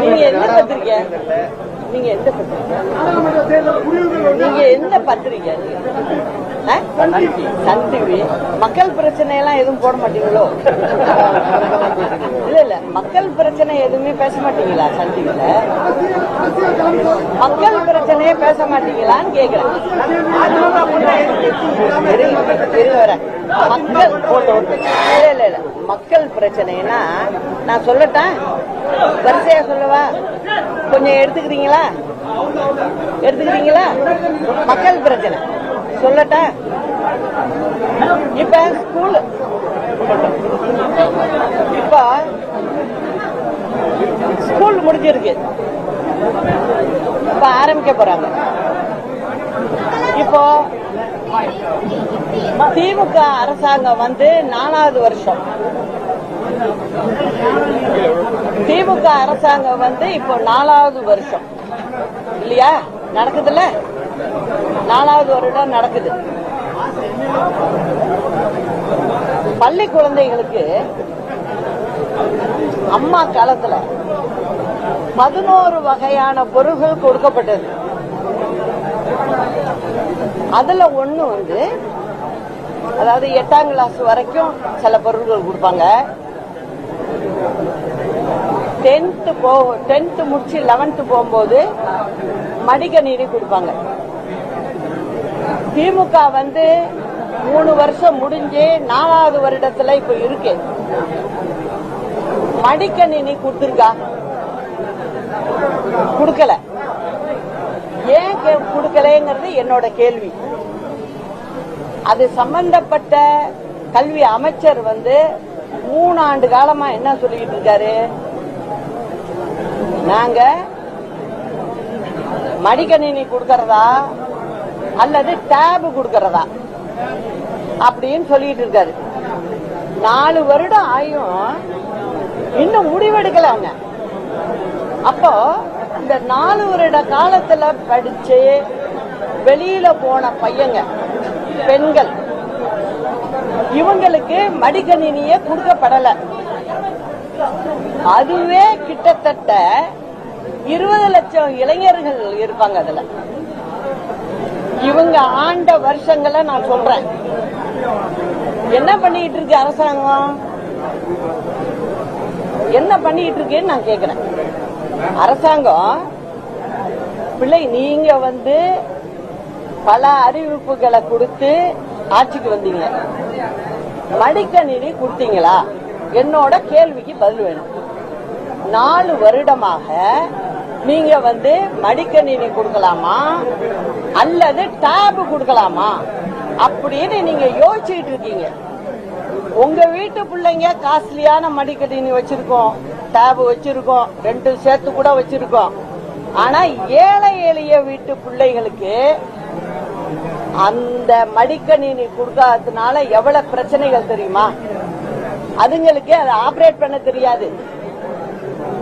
நீங்க எந்த பத்திரிக்கை நீங்க எந்த பத்திரிக்கை நீங்க எந்த பத்திரிக்கை ஆ? சன் டிவி மக்கள் பிரச்சனை எல்லாம் எதுவும் போட மாட்டீங்களோ? இல்ல இல்ல. மக்கள் பிரச்சனை எதுவுமே பேச மாட்டீங்களா சன் டிவில மக்கள் பிரச்சனையே பேச மாட்டீங்களான்னு கேக்குறேன். வரேன். மக்கள் இல்ல இல்ல இல்ல. மக்கள் பிரச்சனைனா நான் சொல்லட்டேன் வரிசையா சொல்லவா? கொஞ்சம் எடுத்துக்கிறீங்களா எடுத்துக்கிறீங்களா மக்கள் பிரச்சனை. சொல்லட்டா? இப்ப ஸ்கூல் இப்ப ஸ்கூல் முடிஞ்சிருக்கு. இப்ப ஆரம்பிக்க போறாங்க. இப்போ திமுக அரசாங்கம் வந்து நாலாவது வருஷம். திமுக அரசாங்கம் வந்து இப்போ நாலாவது வருஷம். இல்லையா? நடக்குதுல்ல? நாலாவது வருடம் நடக்குது. பள்ளி குழந்தைகளுக்கு அம்மா காலத்துல பதினோரு வகையான பொருள்கள் கொடுக்கப்பட்டது. அதுல ஒண்ணு வந்து அதாவது எட்டாம் கிளாஸ் வரைக்கும் சில பொருள்கள் கொடுப்பாங்க. டென்த் போ டென்த் முடிச்சு லெவன்த் போகும்போது மடிக்கணினி கொடுப்பாங்க. திமுக வந்து மூணு வருஷம் முடிஞ்சு நாலாவது வருடத்துல இப்ப இருக்கு. மடிக்கணினி கொடுத்துருக்கா? கொடுக்கல. ஏன் கே- கொடுக்கலைங்கிறது என்னோட கேள்வி. அது சம்பந்தப்பட்ட கல்வி அமைச்சர் வந்து மூணு ஆண்டு காலமா என்ன சொல்லிட்டு இருக்காரு? நாங்க மடிக்கணினி கொடுக்கறதா அல்லது டேப் கொடுக்கறதா? அப்படின்னு சொல்லிட்டு இருக்காரு. நாலு வருடம் ஆயும் இன்னும் முடிவெடுக்கல அவங்க. அப்போ இந்த நாலு வருட காலத்துல படிச்சு வெளியில போன பையங்க பெண்கள் இவங்களுக்கு மடிக்கணினியே கொடுக்கப்படல. அதுவே கிட்டத்தட்ட இருபது லட்சம் இளைஞர்கள் இருப்பாங்க அதுல. இவங்க ஆண்ட வருஷங்களை நான் சொல்றேன். என்ன பண்ணிட்டு இருக்கு அரசாங்கம்? என்ன பண்ணிட்டு இருக்கேன்னு நான் கேக்குறேன். அரசாங்கம் பிள்ளை நீங்க வந்து பல அறிவிப்புகளை கொடுத்து ஆட்சிக்கு வந்தீங்க. மடிக்கணினி கொடுத்தீங்களா? என்னோட கேள்விக்கு பதில் வேணும். நாலு வருடமாக நீங்க வந்து மடிக்கணினி கொடுக்கலாமா? அல்லது டேப் கொடுக்கலாமா? அப்படின்னு நீங்க யோசிச்சுட்டு இருக்கீங்க. உங்க வீட்டு பிள்ளைங்க காஸ்ட்லியான மடிக்கணினி வச்சிருக்கோம். டேப் வச்சிருக்கோம். ரெண்டு சேர்த்து கூட வச்சிருக்கோம். ஆனா ஏழை எளிய வீட்டு பிள்ளைகளுக்கு அந்த மடிக்கணினி கொடுக்காததுனால எவ்வளவு பிரச்சனைகள் தெரியுமா? அதுங்களுக்கு அதை ஆபரேட் பண்ண தெரியாது.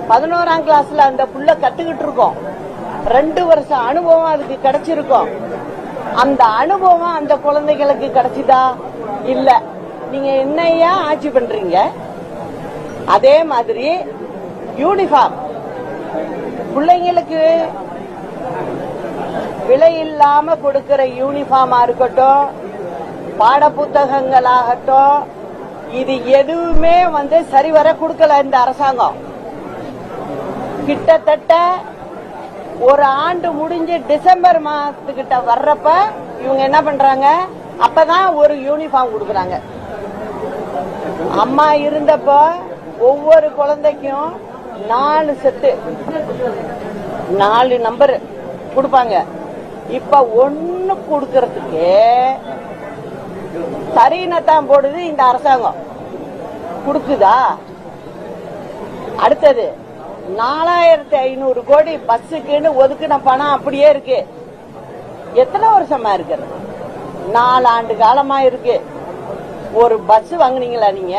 பதினோராம் கிளாஸ்ல அந்த புள்ள கத்துக்கிட்டு இருக்கோம். ரெண்டு வருஷம் அனுபவம் அதுக்கு கிடைச்சிருக்கும். அந்த அனுபவம் அந்த குழந்தைகளுக்கு கிடைச்சிதா? இல்ல. நீங்க என்னையா ஆட்சி பண்றீங்க? அதே மாதிரி யூனிஃபார்ம் பிள்ளைங்களுக்கு விலை இல்லாம கொடுக்கிற யூனிஃபார்மா இருக்கட்டும் பாட புத்தகங்களாகட்டும் இது எதுவுமே வந்து சரிவர கொடுக்கல இந்த அரசாங்கம். கிட்டத்தட்ட ஒரு ஆண்டு முடிஞ்சு டிசம்பர் மாசத்துக்கிட்ட வர்றப்ப இவங்க என்ன பண்றாங்க? அப்பதான் ஒரு யூனிஃபார்ம் கொடுக்குறாங்க. அம்மா இருந்தப்ப ஒவ்வொரு குழந்தைக்கும் நாலு செட்டு நாலு நம்பர் கொடுப்பாங்க. இப்ப ஒண்ணு கொடுக்கறதுக்கு சரினத்தான் போடுது இந்த அரசாங்கம். கொடுக்குதா? அடுத்தது நாலாயிரத்தி ஐநூறு கோடி பஸ்ஸுக்குன்னு ஒதுக்கின பணம் அப்படியே இருக்கு. எத்தனை வருஷமா இருக்கிறது நாலு ஆண்டு காலமா இருக்கு. ஒரு பஸ் வாங்கினீங்களா நீங்க?